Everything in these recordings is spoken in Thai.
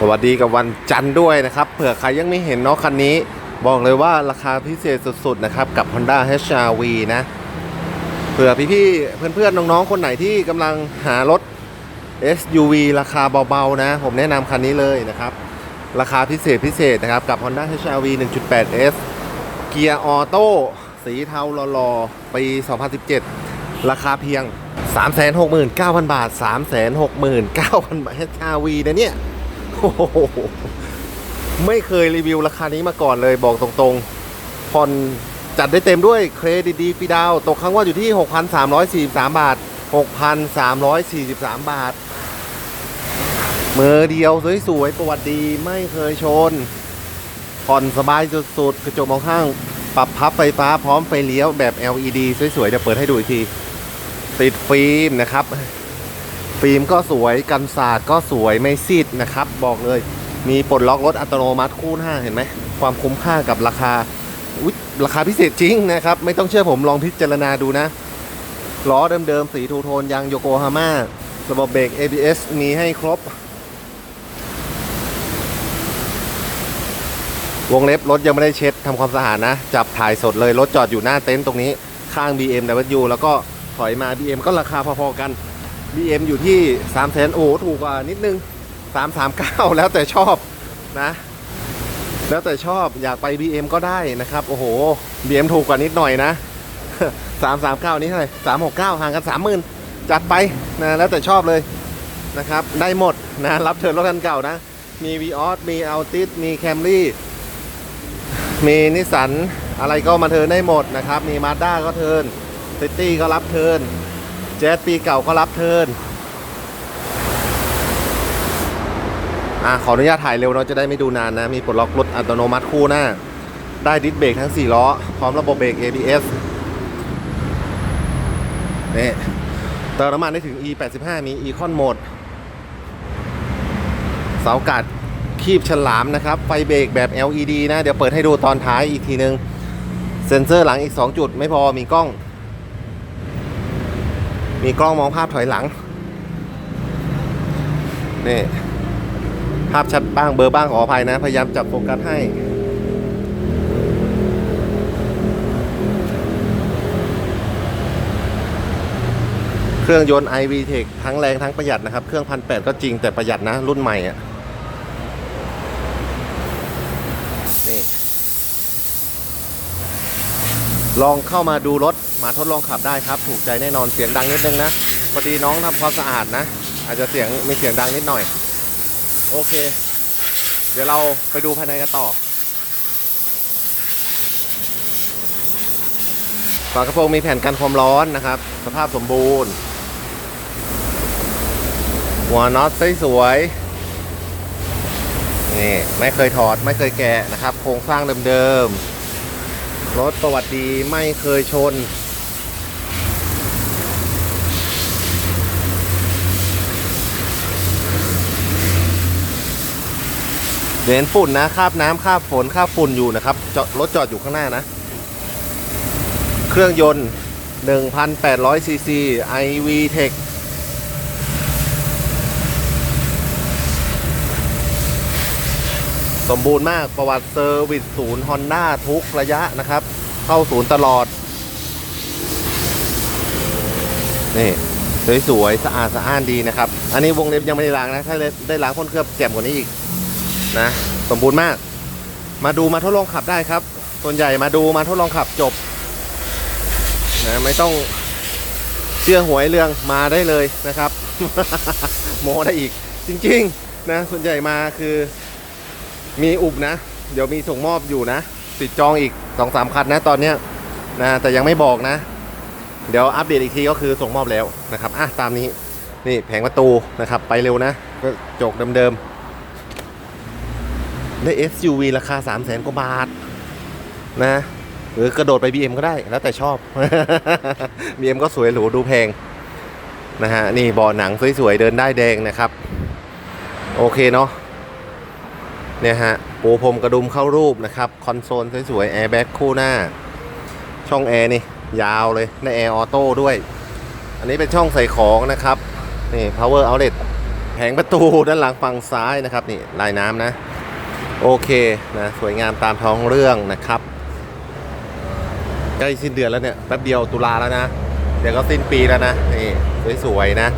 สวัสดีกับวันจันทร์ด้วยนะครับเผื่อใครยังไม่เห็นเนาะคันนี้ บอกเลยว่าราคาพิเศษสุดๆนะครับกับ Honda HR-V นะเผื่อพี่ๆเพื่อนๆน้องๆคนไหนที่กำลังหารถ SUV ราคาเบาๆนะ ผมแนะนำคันนี้เลยนะครับ ราคาพิเศษพิเศษนะครับ กับ Honda HR-V 1.8S เกียร์ออโต้สีเทาหล่อๆปี 2017 ราคาเพียง 369,000 บาท 369,000 บาท HR-V นะเนี่ย ไม่เคยรีวิวราคานี้มาก่อนเลยบอกตรงๆ ผ่อนจัดได้เต็มด้วยเครดิตดีฟีดาวตกครั้งว่าอยู่ที่ 6,343 บาท 6,343 บาท มือเดียวสวยๆ ประวัติดีไม่เคยชน ผ่อนสบายสุดๆ กระจกมองข้าง ปรับพับไฟฟ้าพร้อมไฟเลี้ยวแบบ LED สวยๆเดี๋ยวเปิดให้ดูอีกที ติดฟิล์มนะครับ ฟิล์มก็สวยกันศาสตร์ก็สวยไม่ซีดนะครับ บอกเลยมีปลดล็อกรถอัตโนมัติคู่หน้าเห็นไหมความคุ้มค่ากับราคาอุ๊ยราคาพิเศษจริงนะครับ ไม่ต้องเชื่อผมลองพิจารณาดูนะล้อเดิมๆ สีทูโทนยางโยโกฮาม่าระบบเบรก ABS มีให้ครบ วงเล็บรถยังไม่ได้เช็ดทำความสะอาดนะ จับถ่ายสดเลย รถจอดอยู่หน้าเต็นท์ตรงนี้ ข้าง BMW แล้วก็ถอยมา BM ก็ราคาพอๆกัน BM อยู่ที่3 0 0 0 0โอ้ถูกกว่านิดนึง 339 แล้วแต่ชอบนะ แล้วแต่ชอบอยากไป BM ก็ได้นะครับ โอ้โห BM ถูกกว่านิดหน่อยนะ 339 นี้เท่าไหร่369 ห่างกัน 30,000 จัดไปนะแล้วแต่ชอบเลยนะครับ ได้หมดนะ รับเทิร์นรถคันเก่านะ มี v ีออสมีอัลติสมีแคมรี่มีนิสสันอะไรก็มาเทินได้หมดนะครับ มีมาด้าก็เทินซิตี้ก็รับเทิน แจ๊สปีเก่าก็รับเทินอะขออนุญาตถ่ายเร็วเนาะจะได้ไม่ดูนานนะ มีปลดล็อกรถอัตโนมัติคู่หน้า ได้ดิสเบรกทั้ง 4 ล้อ พร้อมระบบเบรก ABS นี่เติมน้ำมันได้ถึง E85 มี Econ Mode เสากัดคีบฉลามนะครับ ไฟเบรกแบบ LED นะ เดี๋ยวเปิดให้ดูตอนท้ายอีกทีนึง เซ็นเซอร์หลังอีก 2 จุดไม่พอมีกล้อง มีกล้องมองภาพถอยหลัง นี่ ภาพชัดบ้างเบอร์บ้างขออภัยนะ พยายามจับโฟกัสให้เครื่องยนต์ iVTEC ทั้งแรงทั้งประหยัดนะครับ เครื่องพันแก็จริงแต่ประหยัดนะ รุ่นใหม่อะะ นี่ ลองเข้ามาดูรถมาทดลองขับได้ครับ ถูกใจแน่นอนเสียงดังนิดนึงนะพอดีน้องทำความสะอาดนะ อาจจะเสียงมีเสียงดังนิดหน่อย โอเค เดี๋ยวเราไปดูภายในกันต่อฝากระโปรงมีแผ่นกันความร้อนนะครับ สภาพสมบูรณ์ หัวน็อตสวยๆนี่ไม่เคยถอดไม่เคยแกะนะครับ โครงสร้างเดิมๆ รถประวัติดีไม่เคยชนเห็นฝุ่นนะคาบน้ำคาบฝนคาบฝุ่นอยู่นะครับจอดรถจอดอยู่ข้างหน้านะ เครื่องยนต์ 1,800ซีซี iV สมบูรณ์มากประวัติเซอร์วิสศูนย์ฮอนด้าทุกระยะนะครับ เข้าศูนย์ตลอด นี่สวยๆสะอาดสะอ้านดีนะครับ อันนี้วงเล็บยังไม่ได้ล้างนะ ถ้าได้ล้างพ่นเคลือบแจ่มกว่านี้อีกนะ สมบูรณ์มาก มาดูมาทดลองขับได้ครับ ส่วนใหญ่มาดูมาทดลองขับจบนะไม่ต้องเชื่อหวยเรื่องมาได้เลยนะครับ โมได้อีกจริง ๆ นะส่วนใหญ่มาคือ มีอุบนะ เดี๋ยวมีส่งมอบอยู่นะ ติดจองอีกสองสามคันนะตอนเนี้ยนะแต่ยังไม่บอกนะ เดี๋ยวอัปเดตอีกทีก็คือส่งมอบแล้วนะครับอะตามนี้นี่แผงประตูนะครับ ไปเร็วนะก็จกเดิมๆได้ SUV ราคา 3 0 0แสนกว่าบาทนะ หรือกระโดดไป BM ก็ได้แล้วแต่ชอบ BM ก็สวยหรูดูแพงนะฮะนี่เบาะหนังสวยๆ เดินได้แดงนะครับ โอเคเนาะ เนี่ยฮะปูพรมกระดุมเข้ารูปนะครับ คอนโซลสวยๆแอร์แบ็กคู่หน้า ช่องแอร์นี่ยาวเลยในแอร์ออโต้ด้วย อันนี้เป็นช่องใส่ของนะครับนี่ power outlet แผงประตูด้านหลังฝั่งซ้ายนะครับนี่ลายน้ำนะ โอเคนะสวยงามตามท้องเรื่องนะครับใกล้สิ้นเดือนแล้วเนี่ยแป๊บเดียวตุลาแล้วนะ เดี๋ยวก็สิ้นปีแล้วนะนี่สวยๆนะ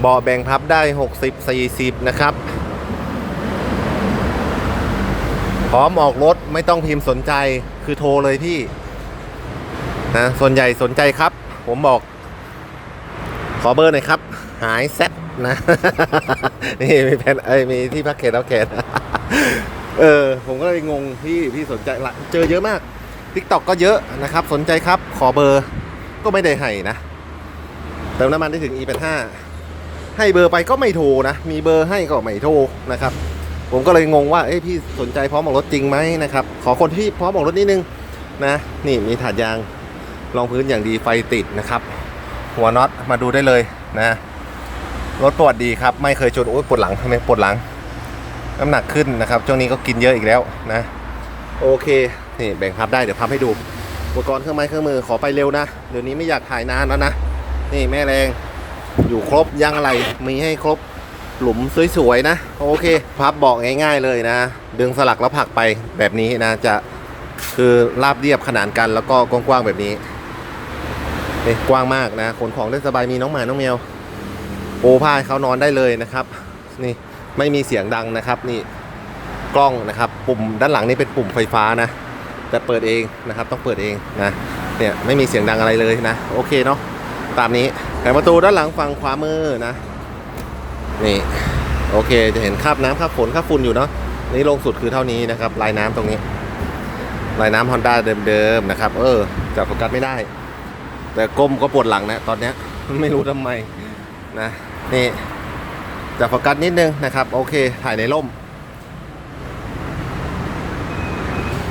เบาะแบ่งพับได้ 60 40 นะครับ พร้อมออกรถไม่ต้องพิมพ์สนใจคือโทรเลยพี่นะส่วนใหญ่สนใจครับ ผมบอก ขอเบอร์หน่อยครับ หายแซดนะนี่มีแผนเอ้มีที่พักเขตแล้วเขตเออ ผมก็เลยงงพี่พี่สนใจละเจอเยอะมากทิกตอกก็เยอะนะครับ สนใจครับ ขอเบอร์ก็ไม่ได้ให้นะเติมน้ำมันได้ถึง E85 ให้เบอร์ไปก็ไม่โทรนะ มีเบอร์ให้ก็ไม่โทรนะครับ ผมก็เลยงงว่าเอ้ยพี่สนใจพร้อมออกรถจริงไหมนะครับ ขอคนที่พร้อมออกรถนิดนึงนะนี่มีถาดยางรองพื้นอย่างดีไฟติดนะครับ หัวน็อตมาดูได้เลยนะรถปวดดีครับ ไม่เคยชนโอ้ยปวดหลังทำไมปวดหลัง น้ำหนักขึ้นนะครับช่วงนี้ก็กินเยอะอีกแล้วนะโอเคนี่แบ่งพับได้เดี๋ยวพับให้ดูอุปกรณ์เครื่องไม้เครื่องมือขอไปเร็วนะเดี๋ยวนี้ไม่อยากถ่ายนานแล้วนะนี่แม่แรงอยู่ครบยางอะไรมีให้ครบหลุมสวยๆนะ โอเค พับบอกง่าย ๆเลยนะ ดึงสลักแล้วผักไปแบบนี้นะ จะคือราบเรียบขนานกันแล้วก็กว้างๆแบบนี้นี่กว้างมากนะขนของได้สบายมีน้องหมาน้องแมวโอผ้าให้เขานอนได้เลยนะครับ นี่ไม่มีเสียงดังนะครับ นี่กล้องนะครับ ปุ่มด้านหลังนี่เป็นปุ่มไฟฟ้านะ แต่เปิดเองนะครับ ต้องเปิดเองนะเนี่ยไม่มีเสียงดังอะไรเลยนะ โอเคเนาะตามนี้แผงประตูด้านหลังฝั่งขวามือนะ นี่ โอเคจะเห็นคราบน้ำคราบฝนคราบฝุ่นอยู่เนาะนี่ลงสุดคือเท่านี้นะครับลายน้ำตรงนี้ ลายน้ำฮอนด้าเดิมๆนะครับ เออจับโฟกัสไม่ได้ แต่ก้มก็ปวดหลังนะตอนเนี้ยไม่รู้ทำไมนะนี่จับโฟกัสนิดนึงนะครับ โอเค ถ่ายในร่ม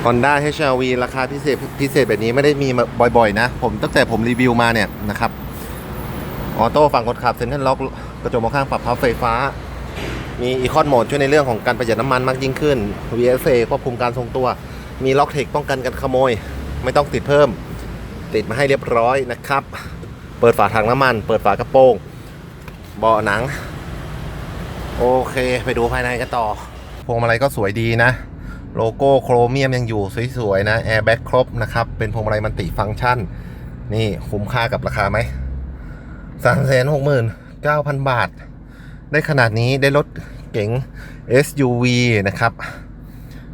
Honda HR-V ราคาพิเศษพิเศษแบบนี้ไม่ได้มีบ่อยๆนะ ผมตั้งแต่ผมรีวิวมาเนี่ยนะครับ ออโต้ฝั่งคนขับเซ็นทรัลล็อกกระจกมองข้างปรับพับไฟฟ้า มีอีคอนโหมดช่วยในเรื่องของการประหยัดน้ำมันมากยิ่งขึ้น VFA ควบคุมการทรงตัว มีล็อกเทคป้องกันการขโมย ไม่ต้องติดเพิ่ม ติดมาให้เรียบร้อยนะครับ เปิดฝาถังน้ำมัน เปิดฝากระโปรงเบาะหนัง โอเค ไปดูภายในกันต่อ พวงมาลัยก็สวยดีนะ โลโก้โครเมียมยังอยู่สวยๆนะแอร์แบ็กครบนะครับ เป็นพวงมาลัยมันติฟังก์ชัน นี่คุ้มค่ากับราคาไหมสามแสนหกหมื่นเก้าพันบาท ได้ขนาดนี้ได้รถเก๋ง SUV นะครับ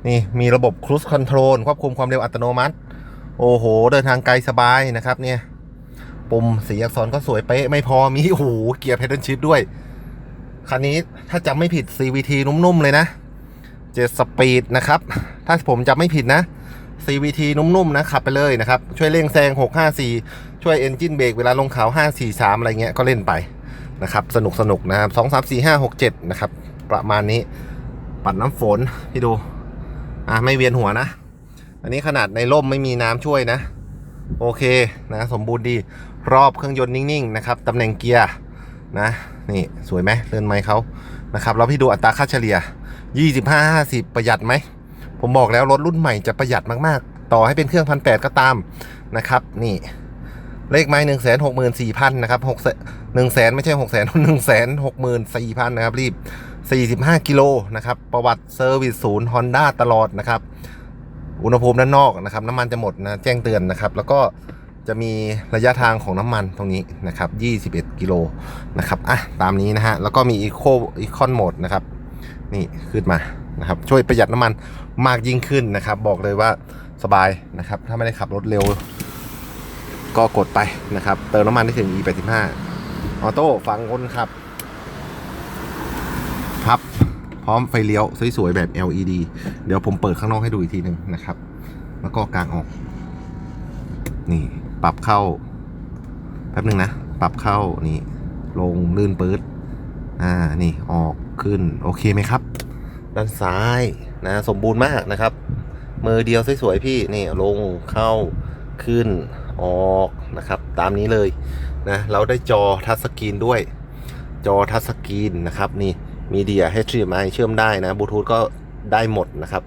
นี่มีระบบ Cruise Control ควบคุมความเร็วอัตโนมัติ โอ้โห เดินทางไกลสบายนะครับเนี่ยปุ่มสีอักษรก็สวยเป๊ะ ไม่พอมีโอ้โหเกียร์ Pedal Shift ด้วย คันนี้ถ้าจำไม่ผิด CVT นุ่มๆ เลยนะเจ็ดสปีดนะครับ ถ้าผมจำไม่ผิดนะ CVT นุ่มๆนะขับไปเลยนะครับ ช่วยเร่งแซง 654 ช่วยเอนจินเบรกเวลาลงเขา 543 อะไรเงี้ยก็เล่นไป นะครับ สนุกสนุกนะครับ2 3 4 5 6 7นะครับ ประมาณนี้ปัดน้ำฝนพี่ดู อะไม่เวียนหัวนะ อันนี้ขนาดในร่มไม่มีน้ำช่วยนะ โอเคนะ สมบูรณ์ดีรอบเครื่องยนต์นิ่งๆนะครับตำแหน่งเกียร์นะนี่สวยไหมเลื่อนไม้เขานะครับแล้วพี่ดูอัตราค่าเฉลี่ย 25 50 ประหยัดไหม ผมบอกแล้วรถรุ่นใหม่จะประหยัดมากๆ ต่อให้เป็นเครื่องพันแก็ตามนะครับ นี่ เลขไม้หนึ่งแสนหกหมื่นสี่พันนะครับหกหนึ่งแสนไม่ใช่หกแสนหนึ่งแสนหกหมื่นสี่พันนะครับ รีบสี่สิบห้ากิโลนะครับ ประวัติเซอร์วิสศูนย์ฮอนด้าตลอดนะครับ อุณหภูมิด้านนอกนะครับ น้ำมันจะหมดนะ แจ้งเตือนนะครับ แล้วก็จะมีระยะทางของน้ำมันตรงนี้นะครับ 21 กิโลนะครับ อะ ตามนี้นะฮะ แล้วก็มี Eco Econ Mode นะครับ นี่ขึ้นมานะครับ ช่วยประหยัดน้ำมันมากยิ่งขึ้นนะครับ บอกเลยว่าสบายนะครับ ถ้าไม่ได้ขับรถเร็ว ก็กดไปนะครับ เติมน้ำมันได้ถึง E85 ออโต้ฟังคนขับ พับ พร้อมไฟเลี้ยว สวยๆ แบบ LED เดี๋ยวผมเปิดข้างนอกให้ดูอีกทีหนึ่งนะครับ แล้วก็กางออก นี่ ปรับเข้า แป๊บหนึ่งนะ ปรับเข้านี่ ลงลื่นปื๊ดอ่า นี่ออกขึ้น โอเคไหมครับ ด้านซ้ายนะ สมบูรณ์มากนะครับ มือเดียวสวยๆพี่ นี่ลงเข้าขึ้น ออกนะครับ ตามนี้เลยนะเราได้จอทัชสกรีนด้วย จอทัชสกรีนนะครับนี่มีเดีย HDMI เชื่อมได้นะบลูทูธก็ได้หมดนะครับ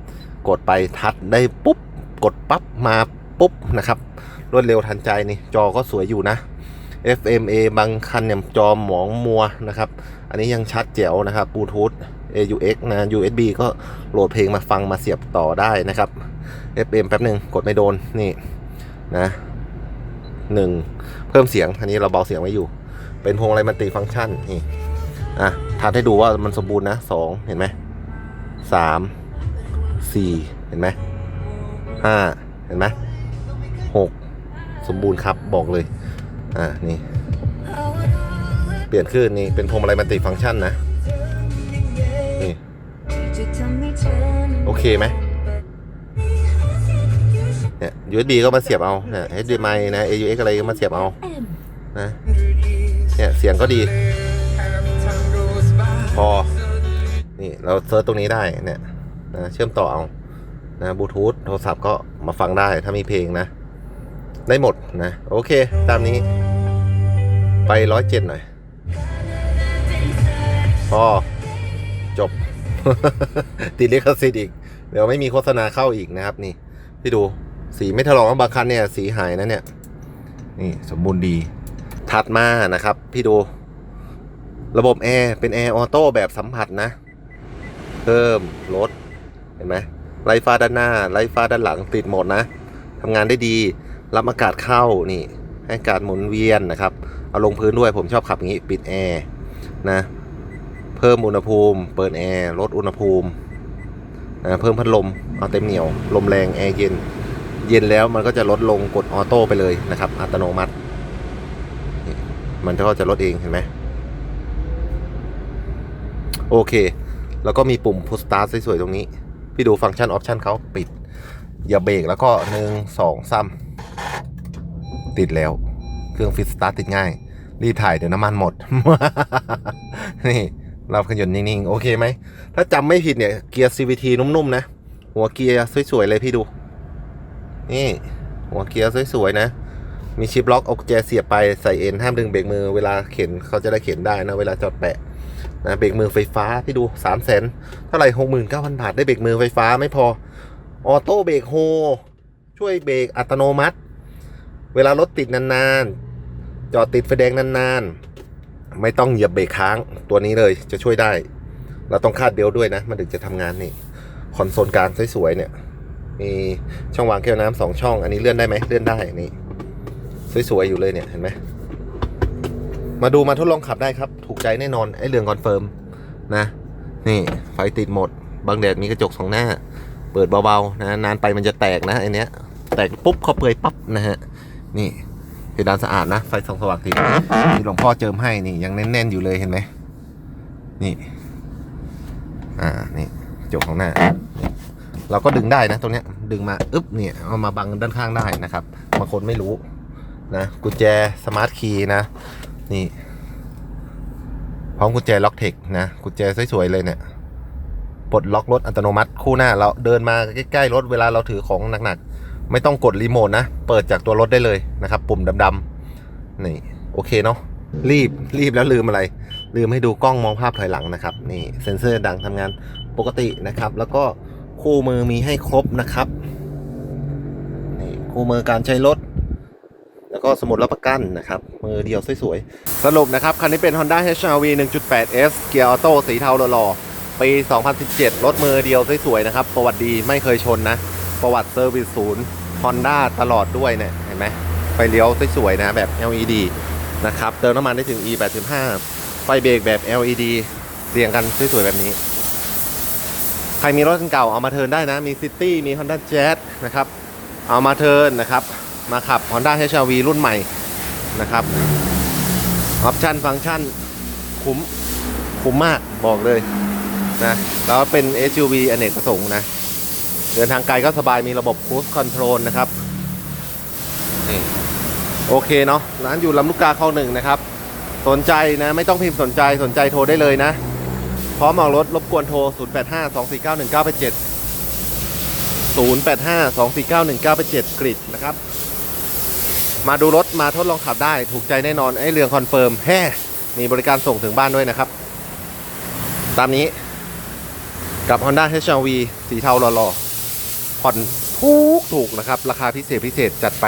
กดไปทัชได้ปุ๊บ กดปั๊บมาปุ๊บนะครับรวดเร็วทันใจนี่จอก็สวยอยู่นะ FMA บางคันเนี่ยจอหมองมัวนะครับ อันนี้ยังชัดแจ๋วนะครับบลูทูธ AUX นะ USB ก็โหลดเพลงมาฟังมาเสียบต่อได้นะครับ FM แป๊บหนึ่งกดไม่โดนนี่นะ หนึ่งเพิ่มเสียงอันนี้เราเบาเสียงไว้อยู่ เป็นพวงอะไรมันติฟังก์ชันนี่อะทัดให้ดูว่ามันสมบูรณ์นะสองเห็นไหมสามสี่เห็นไหมห้าเห็นไหมหกสมบูรณ์ครับบอกเลย อ่านี่ เปลี่ยนขึ้นนี่เป็นพวงมาลัยมันติฟังก์ชันนะ นี่ โอเคไหม เนี่ย USB ก็มาเสียบเอาเนี่ย HDMI นะ AUX อะไรก็มาเสียบเอานะเนี่ยเสียงก็ดี พอ นี่เราเซิร์ชตรงนี้ได้เนี่ยนะเชื่อมต่อเอานะบลูทูธโทรศัพท์ก็มาฟังได้ถ้ามีเพลงนะ ได้หมดนะ โอเค ตามนี้ ไปร้อยเจ็ดหน่อย พอ จบ ติดลิขสิทธิ์อีก เดี๋ยวไม่มีโฆษณาเข้าอีกนะครับนี่ พี่ดู สีไม่ถลอกนะบางคันเนี่ย สีหายนะเนี่ย นี่สมบูรณ์ดี ถัดมานะครับ พี่ดู ระบบแอร์เป็นแอร์ออโต้แบบสัมผัสนะ เพิ่มลดเห็นไหมไล่ฟ้าด้านหน้า ไล่ฟ้าด้านหลังติดหมดนะทำงานได้ดี รับอากาศเข้านี่ ให้อากาศหมุนเวียนนะครับ เอาลงพื้นด้วยผมชอบขับอย่างนี้ ปิดแอร์นะ เพิ่มอุณหภูมิ เปิดแอร์ลดอุณหภูมินะเพิ่มพัดลม เอาเต็มเหนียว ลมแรงแอร์เย็น เย็นแล้วมันก็จะลดลงกดออโต้ไปเลยนะครับ อัตโนมัติ มันก็จะลดเองเห็นไหมโอเค แล้วก็มีปุ่ม push start สวยๆตรงนี้ พี่ดูฟังก์ชันออปชันเขาปิด อย่าเบรกแล้วก็หนึ่งสองซ้ำติดแล้ว เครื่องฟิตสตาร์ติดง่าย รีถ่ายเดี๋ยวน้ำมันหมด นี่เราขยนนิ่งๆ โอเคไหม ถ้าจำไม่ผิดเนี่ย เกียร์ CVT นุ่มๆ นะ หัวเกียร์สวยๆ เลยพี่ดู นี่ หัวเกียร์สวยๆนะ มีชิปล็อกเอากุญแจเสียบไปใส่เอ็นห้ามดึงเบรกมือเวลาเข็นเขาจะได้เข็นได้นะ เวลาจอดแปะนะเบรกมือไฟฟ้าพี่ดูสามแสนเท่าไหร่หกหมื่นเก้าพันบาทได้เบรกมือไฟฟ้าไม่พอออโต้เบรกโฮช่วยเบรกอัตโนมัติ เวลารถติดนานๆ จอดติดไฟแดงนานๆ ไม่ต้องเหยียบเบรกค้างตัวนี้เลยจะช่วยได้ เราต้องคาดเบลด้วยนะ มันถึงจะทำงานนี่ คอนโซลกลางสวยๆเนี่ย มีช่องวางแก้วน้ำสองช่อง อันนี้เลื่อนได้ไหมเลื่อนได้น,นี่สวยๆอยู่เลยเนี่ยเห็นไหมมาดูมาทดลองขับได้ครับ ถูกใจแน่นอนไอ้เรื่องคอนเฟิร์มนะ นี่ไฟติดหมด บางแดดมีกระจกสองหน้า เปิดเบาๆนะนานไปมันจะแตกนะไอเนี้ย แตกปุ๊บเขาเปื่อยปั๊บนะฮะ นี่เพดานสะอาดนะ ไฟส่องสว่างติดที่หลวงพ่อเจิมให้นี่ยังแน่นๆอยู่เลยเห็นไหมนี่ อ่านี่กระจกของหน้า เราก็ดึงได้นะตรงเนี้ยดึงมาอึ๊บเนี่ยเอามาบังด้านข้างได้นะครับบางคนไม่รู้นะกุญแจสมาร์ทคีย์นะ นี่พร้อมกุญแจล็อกเทคนะกุญแจสวยๆเลยเนี่ยปลดล็อกรถอัตโนมัติคู่หน้าเราเดินมาใกล้ๆรถเวลาเราถือของหนักๆ ไม่ต้องกดรีโมทนะ เปิดจากตัวรถได้เลยนะครับ ปุ่มดำๆนี่โอเคเนาะรีบรีบแล้วลืมอะไร ลืมให้ดูกล้องมองภาพถอยหลังนะครับ นี่เซ็นเซอร์ดังทำงานปกตินะครับ แล้วก็ คู่มือมีให้ครบนะครับนี่คู่มือการใช้รถ แล้วก็สมุดรับประกันนะครับ มือเดียวสวยๆ สรุปนะครับ คันนี้เป็น Honda HR-V 1.8S เกียร์ออโต้สีเทาหล่อๆ ปี 2017 รถมือเดียวสวยๆนะครับ ประวัติดีไม่เคยชนนะ ประวัติเซอร์วิสศูนย์ Honda ตลอดด้วยเนี่ยเห็นไหมไฟเลี้ยวสวยๆนะแบบ LED นะครับ เติมน้ำมันได้ถึง E85 ไฟเบรกแบบ LED เรียงกันสวยๆแบบนี้ ใครมีรถเก่าเอามาเทิร์นได้นะ มี City มี Honda Jazz นะครับ เอามาเทิร์นนะครับ มาขับ Honda HR-V รุ่นใหม่นะครับ ออปชันฟังก์ชันคุ้ม คุ้มมากบอกเลยนะแล้วเป็น SUV อเนกประสงค์นะ เดินทางไกลก็สบายมีระบบ Cruise Control นะครับนี่โอเคเนาะร้านอยู่ลำลูกกาคลองหนึ่งนะครับ สนใจนะ ไม่ต้องพิมพ์สนใจสนใจโทรได้เลยนะ พร้อมออกรถรบกวนโทร 085 249 1987 085 249 1987 กริดนะครับ มาดูรถมาทดลองขับได้ถูกใจแน่นอนไอ้เรื่องคอนเฟิร์มแฮ่มีบริการส่งถึงบ้านด้วยนะครับ ตามนี้กับ Honda HR-V สีเทาหล่อๆผ่อนถูกถูกนะครับ ราคาพิเศษพิเศษจัดไป